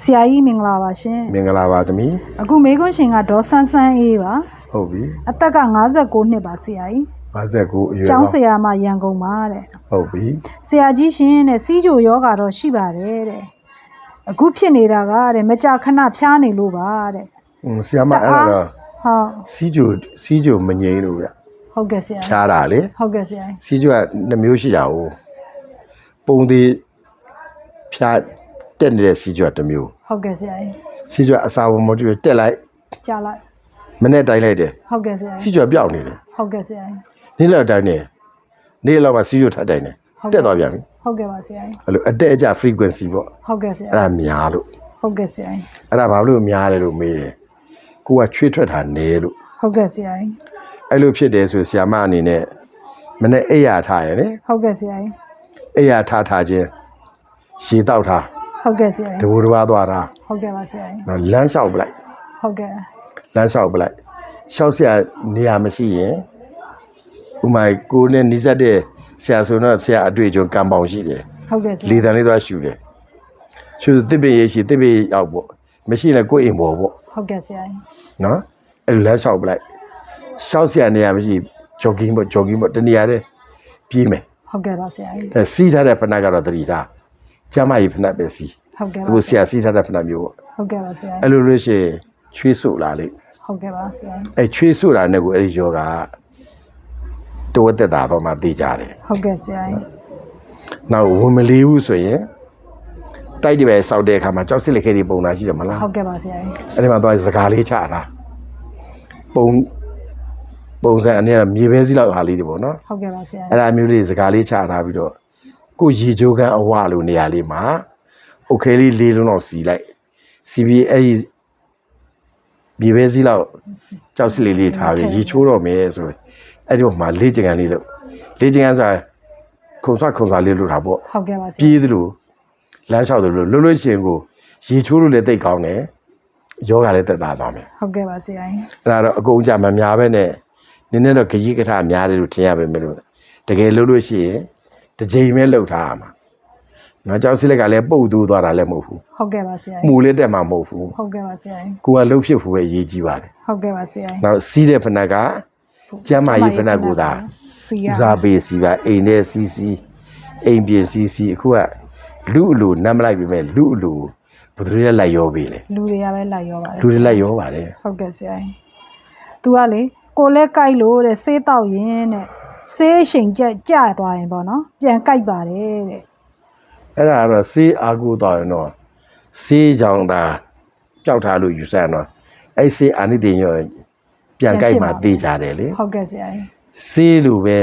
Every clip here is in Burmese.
ဆရာကြီးမင်္ဂလာပါရှင်မင်္ဂလာပါသမီးအခုမေခွန်းရှင်ကဒေါ်ဆန်းဆန်းအေးပါဟုတ်ပြီအသက်က59နှစ်ပါဆရာကြီး59အရွယ်ကျောင်းဆပါရာမရန်ကုန်ပါတဲ့ဟုတ်ပြီဆရာကြီးရှင်တဲ့စီးကြိုယောဂါတော့ရှိပါတယ်တဲ့အခုဖြစ်နေတာကတဲ့မကြာခဏဖျားနေလို့ပါတဲ့ဟွန်းဆီယမအဲ့ဒါတော့ဟုတ်စီးကြိုစီးကြိုမငိမ့်လို့ဗျဟုတ်ကဲ့ဆရာဖြားတာလေဟုတ်ကဲ့ဆရာကြီးစီးကြိုကနှမျိုးရှိတာ哦ပုံသေးဖြား တက်နေတဲ့စီးကြိုကတစ်မျိုးဟုတ်ကဲ့ဆရာကြီးစီးကြိုကအစာဝင်မတူတက်လိုက်ကြားလိုက်မနဲ့တိုက်လိုက်တယ်ဟုတ်ကဲ့ဆရာစီးကြီးကြိုကပျောက်နေတယ်ဟုတ်ကဲ့ဆရာကြီးနေ့လောက်တိုင်းနေနေ့လောက်မှစီးကြိုထပ်တိုင်းနေဟုတ်ကဲ့တက်သွားပြန်ပြီဟုတ်ကဲ့ပါဆရာကြီးအဲ့လိုအတက်အကျ frequency ပေါ့ဟုတ်ကဲ့ဆရာအဲ့ဒါများလို့ဟုတ်ကဲ့ဆရာကြီးအဲ့ဒါဘာလို့များလဲလို့မေးတယ်ကိုကချွေးထွက်တာနဲလို့ဟုတ်ကဲ့ဆရာကြီးအဲ့လိုဖြစ်တယ်ဆိုဆီယာမအနေနဲ့မနေ့အိယာထားရယ်လေဟုတ်ကဲ့ဆရာကြီးအိယာထားထားခြင်းရှည်တောက်ထား ဟုတ်ကဲ့ဆရာတဘူတဘာသွားတာဟုတ်ကဲ့ပါဆရာနော်လမ်းလျှောက်ပလိုက်ဟုတ်ကဲ့လမ်းလျှောက်ပလိုက်လျှောက်ဆရာနေရာမရှိရင်ဥမာကိုနဲ့နီးစပ်တဲ့ဆရာဆိုတော့ဆရာအတွေ့အကြုံကံပေါင်ရှိတယ်ဟုတ်ကဲ့ဆရာလေတန်လေးသွားရှူတယ်ရှူတစ်ပင်ရရှိတစ်ပင်ရောက်ပေါ့မရှိရင်ကိုယ့်အိမ်ပေါ်ပေါ့ဟုတ်ကဲ့ဆရာနော်အဲ့လမ်းလျှောက်ပလိုက်လျှောက်ဆရာနေရာမရှိဂျော်ကင်းပေါ့ဂျော်ကင်းပေါ့တနေရာတဲ့ပြေးမယ်ဟုတ်ကဲ့ပါဆရာအဲစီးထားတဲ့ဖဏကတော့တတိထား ကျမကြီးဖနက်ပဲစီးဟုတ်ကဲ့ပါအခုဆရာစီးထားတဲ့ဖနက်မျိုးပေါ့ဟုတ်ကဲ့ပါဆရာအဲ့လိုလို့ရှိရင်ချွေးဆုလာလိမ့်ဟုတ်ကဲ့ပါဆရာအဲချွေးဆုလာနဲ့ကိုအဲ့ဒီယောဂတိုးတက်တာတော့မှသိကြတယ်ဟုတ်ကဲ့ဆရာကြီးနောက်ဝင်မလေးဘူးဆိုရင်တိုက်ဒီပဲစောက်တဲ့အခါမှာကြောက်စစ်လက်ခဲတွေပုံတာရှိတယ်မလားဟုတ်ကဲ့ပါဆရာကြီးအဲ့ဒီမှာသွားစကားလေးချတာပုံပုံစံအနေနဲ့မြေပဲစည်းလောက်ဟာလေးတွေပေါ့နော်ဟုတ်ကဲ့ပါဆရာအဲ့ဒါမျိုးလေးစကားလေးချထားပြီးတော့ ကိုရေချိုးကန်းအဝလိုနေရာလေးမှာအုတ်ခဲလေးလေးလုံးတော့စီလိုက်စီပြီးအဲ့ဒီမြေပဲစည်းလောက်ကြောက်စစ်လေးလေးထားပြီးရေချိုးတော့မယ်ဆိုရင်အဲ့ဒီမှာလေးကျင်ကန်လေးလို့လေးကျင်ကန်ဆိုတာခုံဆွခုံဆွလေးလို့တာပေါ့ဟုတ်ကဲ့ပါဆရာပြေးသလိုလမ်းလျှောက်သလိုလွတ်လွတ်ရှင်ကိုရေချိုးလို့လည်းတိတ်ကောင်းတယ်ယောဂလည်းတက်တာသွားမယ်ဟုတ်ကဲ့ပါဆရာကြီးအဲ့ဒါတော့အကုန်ကြမများပဲနဲ့နည်းနည်းတော့ခကြီးကထများတယ်လို့ထင်ရပါမယ်လို့တကယ်လို့လို့ရှိရင် တစ်ချိန်ပဲလှုပ်ထားရမှာနော်ကြောက်စိလက်ကလည်းပုတ်တူးသွားတာလည်းမဟုတ်ဘူးဟုတ်ကဲ့ပါဆရာမှုကြီးလည်းတက်မှာမဟုတ်ဘူးဟုတ်ကဲ့ပါဆရာကြီးကိုကလှုပ်ဖြစ်ဖို့ပဲအရေးကြီးပါတယ်ဟုတ်ကဲ့ပါဆရာကြီးနောက်စီးတဲ့ဖနက်ကကျမ်းမာရေးဖနက်ကိုသာစီရဦးစားပေးစီပါအိမ်နဲ့စီစီအိမ်ပြင်စီစီအခုကလူအလူနမ်းမလိုက်ပြီမဲ့လူအလူဘယ်သူတွေလဲလိုက်ရောပေးလေလူတွေကပဲလိုက်ရောပါတယ်လူတွေလိုက်ရောပါတယ်ဟုတ်ကဲ့ဆရာကြီး तू ကလေကိုလက်ကြိုက်လို့တဲ့ဆေးတောက်ရင်တဲ့ ဆေးအချိန်ကြက်ကြသွားရင်ပေါ့နော်ပြန်ကြိုက်ပါတယ်တဲ့အဲ့ဒါကတော့စေးအာကိုတော့ရင်တော့စေးကြောင်သာကြောက်ထားလို့ယူဆရတော့အဲ့စေးအာနိတင်ရောပြန်ကြိုက်မှတေးကြတယ်လေဟုတ်ကဲ့ဆရာကြီးစေးလိုပဲ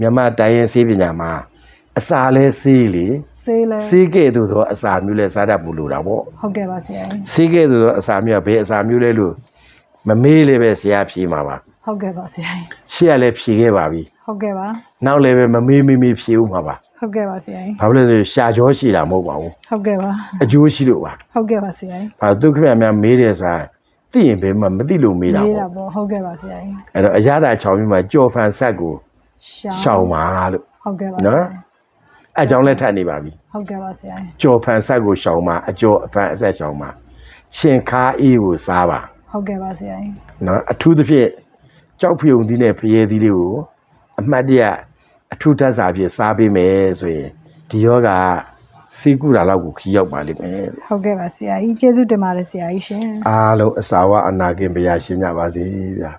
မြမတိုင်းရင်စေးပညာမှာအစာလဲစေးလေဆေးလဲစေးကဲ့သို့သောအစာမျိုးလဲစားတတ်ဖို့လိုတာပေါ့ဟုတ်ကဲ့ပါဆရာကြီးစေးကဲ့သို့သောအစာမျိုးကဘယ်အစာမျိုးလဲလို့ မမေးလည်းပဲဆရာဖြေမှာပါဟုတ်ကဲ့ပါဆရာကြီးရှေ့ကလည်းဖြေခဲ့ပါပြီဟုတ်ကဲ့ပါနောက်လည်းပဲမမေးမေးမေးဖြေဦးမှာပါဟုတ်ကဲ့ပါဆရာကြီးဘာဖြစ်လို့လဲဆိုရှာကြောရှိတာမဟုတ်ပါဘူးဟုတ်ကဲ့ပါအကျိုးရှိလို့ပါဟုတ်ကဲ့ပါဆရာကြီးဘာသူခင်ဗျာများမေးတယ်ဆိုတာသိရင်ဘယ်မှမသိလို့မေးတာမေးတာပေါ့뭐ပေါ့ဟုတ်ကဲ့ပါဆရာကြီးအဲ့တော့အရသာချောင်းပြီးမှကြော်ဖန်ဆက်ကိုရှောင်းရှောင်းပါလို့ဟုတ်ကဲ့ပါနော်အဲကြောင့်လည်းထပ်နေပါပြီဟုတ်ကဲ့ပါဆရာကြီးကြော်ဖန်ဆက်ကိုရှောင်းပါအကျော်အဖန်အဆက်ရှောင်းပါချင်းခါအေးကိုစားပါ ဟုတ်ကဲ့ပါဆရာကြီးနော်အထူးသဖြင့်ကြောက်ဖျုံသီးနဲ့ဖရဲသီးလေးကိုအမှတ်တရအထူးဓာတ်စာဖြင့်စားပေးမယ်ဆိုရင်ဒီယောဂစီးကူတာလောက်ကိုခီးရောက်ပါလိမ့်မယ်ဟုတ်ကဲ့ပါဆရာကြီးကျေးဇူးတင်ပါတယ်ဆရာကြီးရှင်အားလုံးအစာဝအနာကင်ဘုရားရှင်ကြပါစေဗျာ